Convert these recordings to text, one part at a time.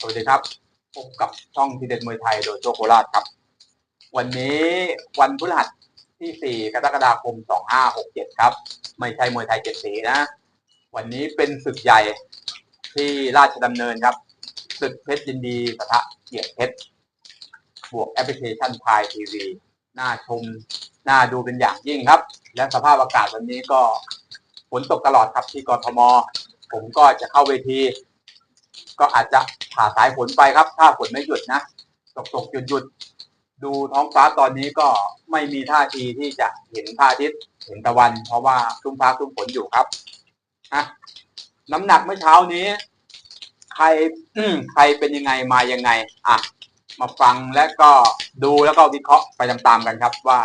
สวัสดีครับ พบกับช่องทีเด็ดมวยไทยโดยโจโคราชครับ วันนี้วันพฤหัสที่ 4 กรกฎาคม 2567 ครับ ไม่ใช่มวยไทยเจ็ดสีนะ วันนี้เป็นศึกใหญ่ที่ราชดำเนินครับ ศึกเพชรยินดีปะทะเกียรติเพชร บวกแอปพลิเคชันพายทีวี น่าชม น่าดูเป็นอย่างยิ่งครับ และสภาพอากาศวันนี้ก็ฝนตกตลอดครับที่กรทม ผมก็จะเข้าเวที ก็อาจจะผ่าสายฝนไปครับ ถ้าฝนไม่หยุดนะ ตกตกหยุดหยุดดูท้องฟ้าตอนนี้ก็ไม่มีท่าทีที่จะเห็นพระอาทิตย์เห็นตะวัน เพราะว่าคลุ้มฟ้าคลุ้มฝนอยู่ครับอะน้ำหนักเมื่อเช้านี้ ใครใครเป็นยังไงมายังไง อะ มาฟังและก็ดูแล้วก็วิเคราะห์ไปตามๆกันครับ ว่า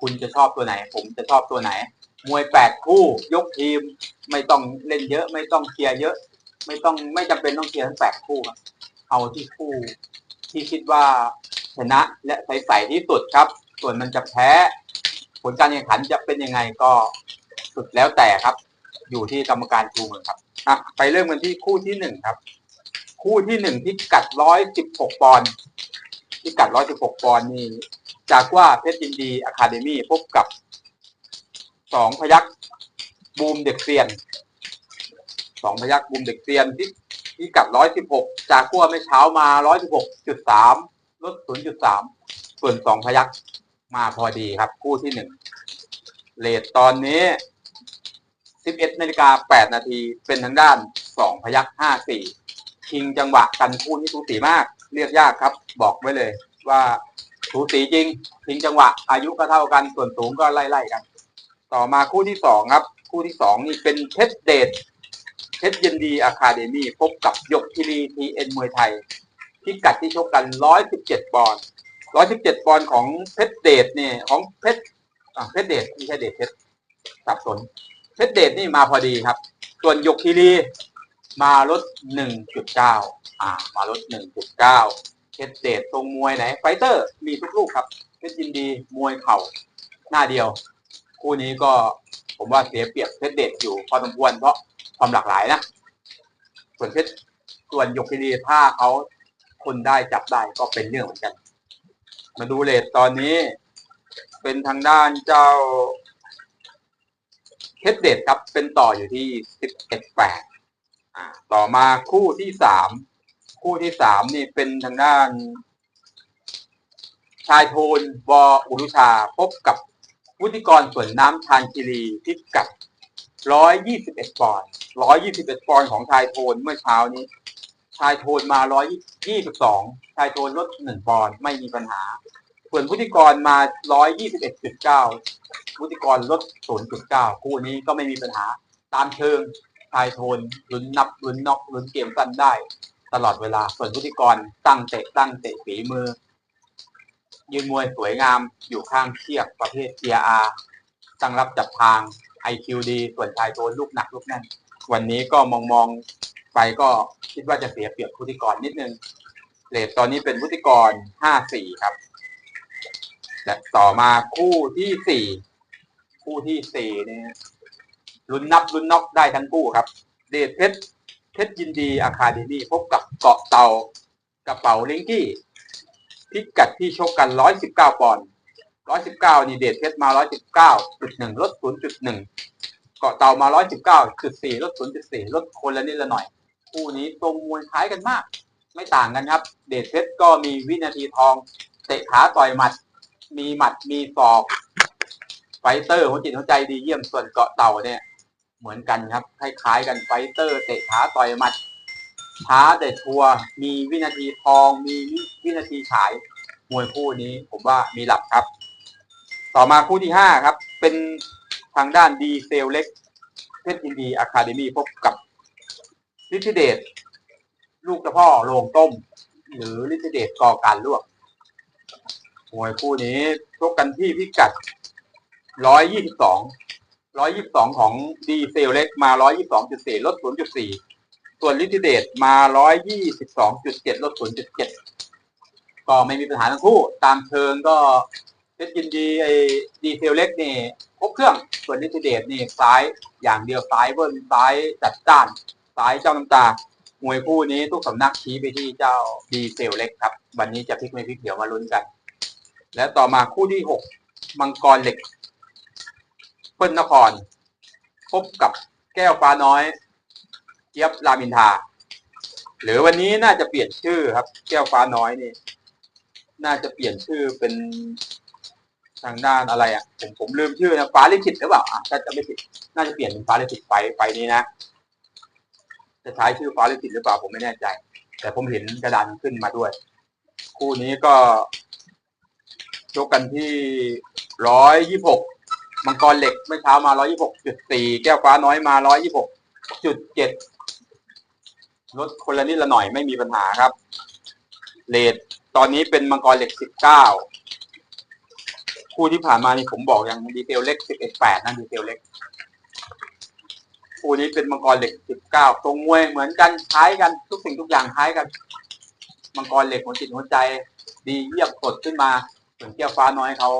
คุณจะชอบตัวไหน ผมจะชอบตัวไหน มวยแปดคู่ยกทีม ไม่ต้องเล่นเยอะ ไม่ต้องเคลียร์เยอะ ไม่ต้องไม่จำเป็นต้องเคลียร์ทั้งแปดคู่ครับเอาที่คู่ที่คิดว่าชนะและใสๆที่สุดครับ ส่วนมันจะแพ้ ผลการแข่งขันจะเป็นยังไงก็สุดแล้วแต่ครับ อยู่ที่กรรมการชูมือครับอะไปเริ่มกันที่คู่ที่หนึ่งครับ คู่ที่หนึ่งที่กัดร้อยสิบหกปอนด์ที่กัดร้อยสิบหกปอนด์นี่จากว่าเพชรยินดีอะคาเดมี่พบกับสองพยักบูมเด็กเซียน องพยักบูมเด็กเซียนที่ที่กัดร้อยสิบหกจากกัวไม่เช้ามาร้อยสิบหกจุดสามลดศูนย์จุดสามส่วนสองพยักมาพอดีครับ คู่ที่หนึ่งเลทตอนนี้สิบเอ็ดนาฬิกาแปดนาทีเป็นทางด้านสองพยักห้าสี่ชิงจังหวะกันคู่ที่สูสีมาก เรียกยากครับ บอกไว้เลยว่าสูสีจริงทิ้งจังหวะ อายุก็เท่ากันส่วนสูงก็ไล่ๆกัน ต่อมาคู่ที่สองครับ คู่ที่สองนี่เป็นเพชรเดช เพชรยินดีอะคาเดมี่พบกับยกทีรีทีเอ็นมวยไทยที่กัดที่ชกกันร้อยสิบเจ็ดปอนด์ร้อยสิบเจ็ดปอนด์ของเพชรเดชเนี่ยของเพชรอ่าเพชรเดชไม่ใช่เดชเพชรสับสน เพชรเดชนี่มาพอดีครับ ส่วนยกทีรีมาลดหนึ่งจุดเก้าอ่า มาลดหนึ่งจุดเก้าเพชรเดชตรงมวยไหนไฟเตอร์มีทุกลูกครับ เพชรยินดีมวยเข่าหน้าเดียว คู่นี้ก็ผมว่าเสียเปรียบเพชรเดชอยู่พอสมควรเพราะความหลากหลายนะส่วนเพชรส่วนยกคีรีถ้าเขาคนได้จับได้ก็เป็นเรื่องเหมือนกัน มาดูเลทตอนนี้ เป็นทางด้านเจ้าเพชรเดชครับเป็นต่ออยู่ที่สิบเอ็ดแปดต่อมาคู่ที่สามคู่ที่สามนี่เป็นทางด้าน ชายโทนวออุรุชาพบกับ วุฒิกรส่วนน้ำชานคิรีพิกัดร้อยยี่สิบเอ็ดปอนด์ร้อยยี่สิบเอ็ดปอนด์ของชายโทนเมื่อเช้านี้ ชายโทนมาร้อยยี่สิบสองชายโทนลดหนึ่งปอนด์ไม่มีปัญหา ส่วนวุฒิกรมาร้อยยี่สิบเอ็ดจุดเก้าวุฒิกรลดศูนย์จุดเก้าคู่นี้ก็ไม่มีปัญหา ตามเชิงชายโทนลุ้นนับลุ้นน็อกลุ้นเกมสั้นได้ ตลอดเวลา ส่วนวุฒิกรตั้งเตะตั้งเตะฝีมือ ยืนมวยสวยงามอยู่ข้างเชือกประเภท GR ตั้งรับจับทาง IQ ดีส่วนชายโทนลูกหนักลูกแน่น วันนี้ก็มองมองๆไปก็คิดว่าจะเสียเปรียบวุฒิกรนิดนึงเลทตอนนี้เป็นวุฒิกร 5-4 ครับ และต่อมาคู่ที่ 4 คู่ที่ 4 เนี่ยลุ้นนับลุ้นน็อกได้ทั้งคู่ครับ เดชเพชรเพชรยินดีอะคาเดมี่พบกับเกาะเตากระเป๋าลิงกี้ พิกัดที่ชกกัน 119 ปอนด์ 119 นี่เดชเพชรมา 119.1 ลด 0.1 เกาะเตามา 119.4 ลด 0.4 ลดคนละนิดละหน่อย คู่นี้ตรงมวยคล้ายกันมาก ไม่ต่างกันครับ เดชเพชรก็มีวินาทีทอง เตะขาต่อยหมัด มีหมัด มีศอก ไฟเตอร์หัวจิตหัวใจดีเยี่ยม ส่วนเกาะเต่าเนี่ย เหมือนกันครับ คล้ายๆกันไฟเตอร์ เตะขาต่อยหมัด ช้าแต่ชัวร์มีวินาทีทองมีวินาทีฉายมวยคู่นี้ ผมว่ามีหลับครับ ต่อมาคู่ที่ห้าครับ เป็นทางด้านดีเซลเล็กเพชรยินดีอะคาเดมี่พบกับลิทธิเดชลูกเจ้าพ่อโรงต้ม หรือลิทธิเดชกอการลวกมวยคู่นี้ชกกันที่พิกัด 122 122 ของดีเซลเล็กมา 122.4 ลด 0.4 ส่วนลิทิเดชมา 122.7 ลด 0.7 ก็ไม่มีปัญหาทั้งคู่ ตามเชิงก็เพชรยินดีไอ้ดีเซลเล็กนี่ครบเครื่อง ส่วนลิทิเดชนี่ซ้ายอย่างเดียวซ้ายเบิ้ลซ้ายจัดจ้านซ้ายเจ้าน้ำตามวยคู่นี้ทุกสำนักชี้ไปที่เจ้าดีเซลเล็กครับ วันนี้จะพลิกไม่พลิกเดี๋ยวมาลุ้นกัน และต่อมาคู่ที่หกมังกรเหล็กเพิ่นนคร พบกับแก้วฟ้าน้อย จี๊ยบรามินทา หรือวันนี้น่าจะเปลี่ยนชื่อครับ แก้วฟ้าน้อยนี่ น่าจะเปลี่ยนชื่อเป็นทางด้านอะไรอะ ผมผมลืมชื่อนะฟ้าลิขิตหรือเปล่าอะถ้าจะไม่ผิดน่าจะเปลี่ยนเป็นฟ้าลิขิตไฟไฟนี้นะจะใช้ชื่อฟ้าลิขิตหรือเปล่าผมไม่แน่ใจ แต่ผมเห็นกระดานขึ้นมาด้วย คู่นี้ก็ชกกันที่ร้อยยี่หกมังกรเหล็กเมื่อเช้ามาร้อยยี่หกจุดสี่แก้วฟ้าน้อยมาร้อยยี่หกจุดเจ็ด ลดคนละนิดละหน่อยไม่มีปัญหาครับเลทตอนนี้เป็นมังกรเหล็กสิบเก้าคู่ที่ผ่านมานี่ผมบอกอยังดีเทลเล็กสิบเอ็ดแปดนะดีเทลเล็กคู่นี้เป็นมังกรเหล็กสิบเก้าตรงมวยเหมือนกันคล้ายกันทุกสิ่งทุกอย่างคล้ายกันมังกรเหล็กหัวจิตหัวใจ ดีเยี่ยมสดขึ้นมาส่วนเกี้ยวฟ้าน้อยเขา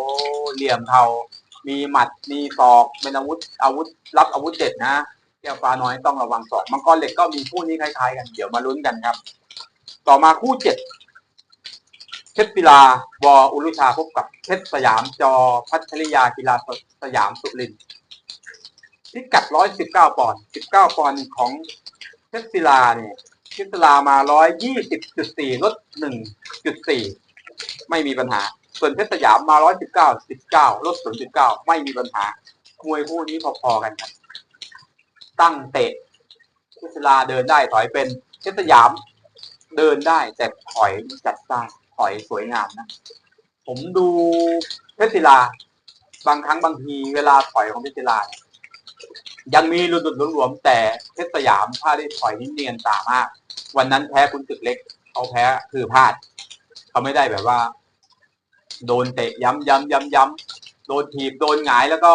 เหลี่ยมเทามีหมัดมีศอกเป็นอาวุธอาวุธรับอาวุธเด็ดนะ แก้วฟ้าน้อยต้องระวังศอกมังกรเหล็กก็มีคู่นี้คล้ายๆ กันเดี๋ยวมาลุ้นกันครับ ต่อมาคู่เจ็ดเพชรปิลาวออุรุชาพบกับเพชรสยามจอพัชริยากีฬาสยามสุรินทร์พิกัดร้อยสิบเก้าปอนด์สิบเก้าปอนด์ของเพชรศิลาเนี่ยเพชรศิลามาร้อยยี่สิบจุดสี่ลดหนึ่งจุดสี่ไม่มีปัญหา ส่วนเพชรสยามมาร้อยสิบเก้าสิบเก้าลดศูนย์จุดเก้าไม่มีปัญหามวยคู่นี้พอๆกันครับ ตั้งเตะเพชรศิลาเดินได้ถอยเป็นเพชรสยามเดินได้แต่ถอยจัดจ้านถอยสวยงามนะ ผมดูเพชรศิลา บางครั้งบางทีเวลาถอยของเพชรศิลา ยังมีหลุดหลุดหลวมแต่เพชรสยามถ้าได้ถอยนี่เนียนตามาก วันนั้นแพ้คุณตึกเล็กเขาแพ้คือพลาด เขาไม่ได้แบบว่า โดนเตะย้ำย้ำย้ำย้ำ โดนถีบโดนหงายแล้วก็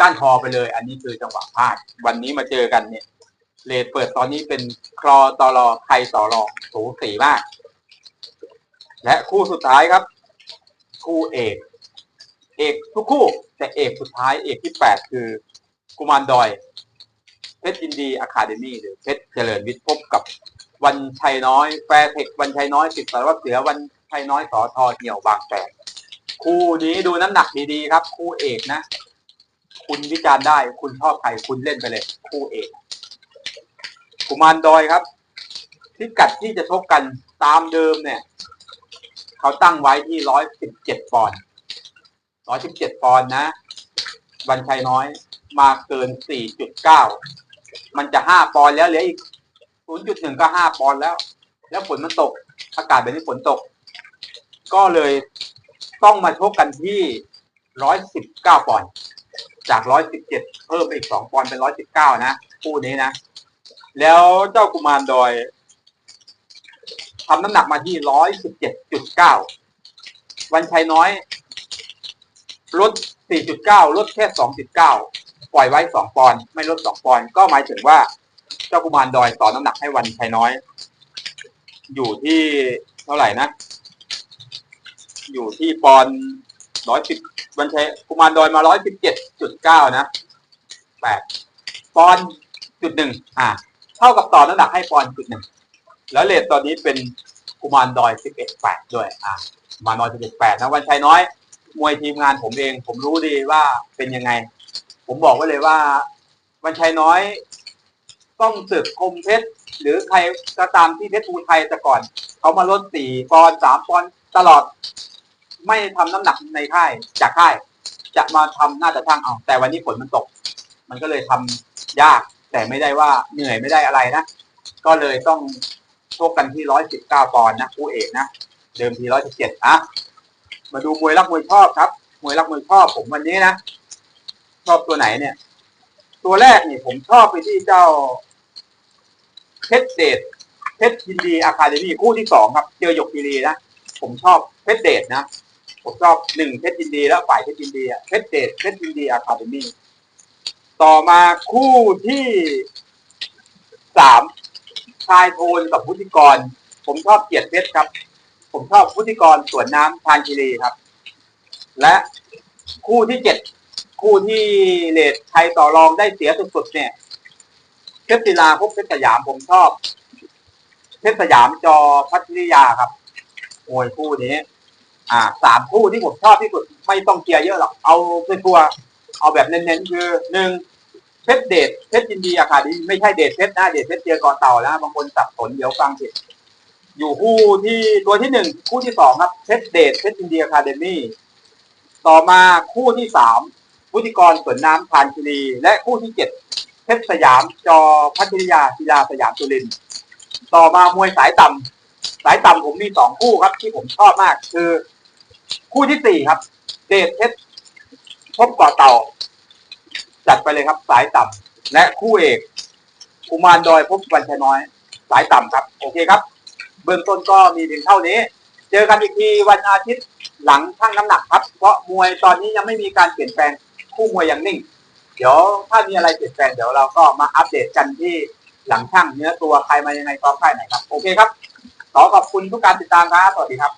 ก้านคอไปเลย อันนี้คือจังหวะพลาด วันนี้มาเจอกันเนี่ยเลดเปิดตอนนี้เป็นคลอตอรอใครต่อรอสูสีมาก และคู่สุดท้ายครับ คู่เอก เอกทุกคู่แต่เอกสุดท้ายเอกที่แปดคือกุมารดอยเพชรยินดีอะคาเดมี่หรือเพชรเจริญวิทย์พบกับวันชัยน้อยแฟร์เทควันชัยน้อยสิบสารวัตรเสือวันชัยน้อยสอทอเหี่ยวบางแสน คู่นี้ดูน้ำหนักดีๆครับ คู่เอกนะ คุณวิจารณ์ได้ คุณชอบใครคุณเล่นไปเลย คู่เอกกุมารดอยครับพิกัดที่จะชกกันตามเดิมเนี่ย เขาตั้งไว้ที่ร้อยสิบเจ็ดปอนด์ร้อยสิบเจ็ดปอนด์นะ วันชัยน้อยมาเกินสี่จุดเก้ามันจะห้าปอนด์แล้วเหลืออีกศูนย์จุดหนึ่งก็ห้าปอนด์แล้ว แล้วฝนมันตก อากาศแบบนี้ฝนตก ก็เลย ต้องมาชกกันที่ร้อยสิบเก้าปอนด์จากร้อยสิบเจ็ดเพิ่มไปอีกสองปอนด์เป็นร้อยสิบเก้านะคู่นี้นะ แล้วเจ้ากุมารดอยทำน้ำหนักมาที่ร้อยสิบเจ็ดจุดเก้าวันชัยน้อยลด4.9ลดแค่2.9ปล่อยไว้2ปอนด์ไม่ลด2ปอนด์ก็หมายถึงว่าเจ้ากุมารดอยต่อน้ำหนักให้วันชัยน้อย อยู่ที่เท่าไหร่นะ อยู่ที่ปอนร้อยสิบวันชัยกุมารดอยมา117.9นะ8ปอนจุดหนึ่งอ่า เท่ากับต่อน้ำหนักให้ปอนจุดหนึ่งแล้วเลทตอนนี้เป็นกุมารดอย11.8ด้วย อ่ามารดอย11.8นะวันชัยน้อย มวยทีมงานผมเอง ผมรู้ดีว่าเป็นยังไง ผมบอกไว้เลยว่า วันชัยน้อยต้องศึกคมเพชรหรือใครก็ตามที่เพชรภูไทยแต่ก่อน เขามาลดสี่ปอนสามปอน ตลอดไม่ทำน้ำหนักในค่ายจากค่าย จะมาทำน่าจะช่างเอา แต่วันนี้ฝนมันตก มันก็เลยทำยาก แต่ไม่ได้ว่าเหนื่อยไม่ได้อะไรนะ ก็เลยต้องชกกันที่ร้อยสิบเก้าปอนด์นะคู่เอกนะเดิมทีร้อยสิบเจ็ดอะมาดูมวยรักมวยชอบครับ มวยรักมวยชอบผมวันนี้นะชอบตัวไหนเนี่ย ตัวแรกนี่ผมชอบไปที่เจ้าเพชรเดชเพชรยินดีอะคาเดมี่คู่ที่สองครับ เจอหยกคีรีนะ ผมชอบเพชรเดชนะ ผมชอบหนึ่งเพชรยินดีแล้วฝ่ายเพชรยินดีอะเพชรเดชเพชรยินดีอะคาเดมี่ต่อมาคู่ที่สามชายโทนกับพุทธิกร ผมชอบเกียรติเพชรครับ ผมชอบพุทธิกรสวนน้ำทานคีรีครับ และคู่ที่เจ็ดคู่ที่เลดไทยต่อรองได้เสียสุดๆเนี่ยเพชรศิลาพบเพชรสยามผมชอบ เพชรสยามจอพัทริยาครับ โอ้ยคู่นี้ อ่าสามคู่ที่ผมชอบที่สุดไม่ต้องเกียร์เยอะหรอกเอาเป็นตัว เอาแบบเน้นๆคือหนึ่งเพชรเดชเพชรยินดีอะค่ะดีไม่ใช่เดชเพชรนะเดชเพชรเจอกอเต่าแล้วบางคนสับสนเดี๋ยวฟังผิดอยู่คู่ที่ตัวที่หนึ่งคู่ที่สองครับเพชรเดชเพชรยินดีอะคาเดมี่ต่อมาคู่ที่สามวุฒิกรสวนน้ำทานคีรี และคู่ที่เจ็ดเพชรสยามจอพัทริยาศิลาสยามสุริน ต่อมามวยสายต่ำ สายต่ำผมมีสองคู่ครับ ที่ผมชอบมาก คือ คู่ที่สี่ครับ เดชเพชรพบกาะเต่า จัดไปเลยครับ สายต่ำและคู่เอกกุมารดอยพบวันชน้อย สายต่ำครับ โอเคครับ เบื้องต้นก็มีเพียงเท่านี้ เจอกันอีกทีวันอาทิตย์หลังชั่งน้ำหนักครับ เพราะมวยตอนนี้ยังไม่มีการเปลี่ยนแปลงคู่มวยยังนิ่ง เดี๋ยวถ้ามีอะไรเปลี่ยนแปลงเดี๋ยวเราก็มาอัปเดตกันที่หลังช่างเนื้อตัวใครมายังไงซ้อมค่ายไหนครับ โอเคครับ ขอขอบคุณทุกการติดตามครับ สวัสดีครับ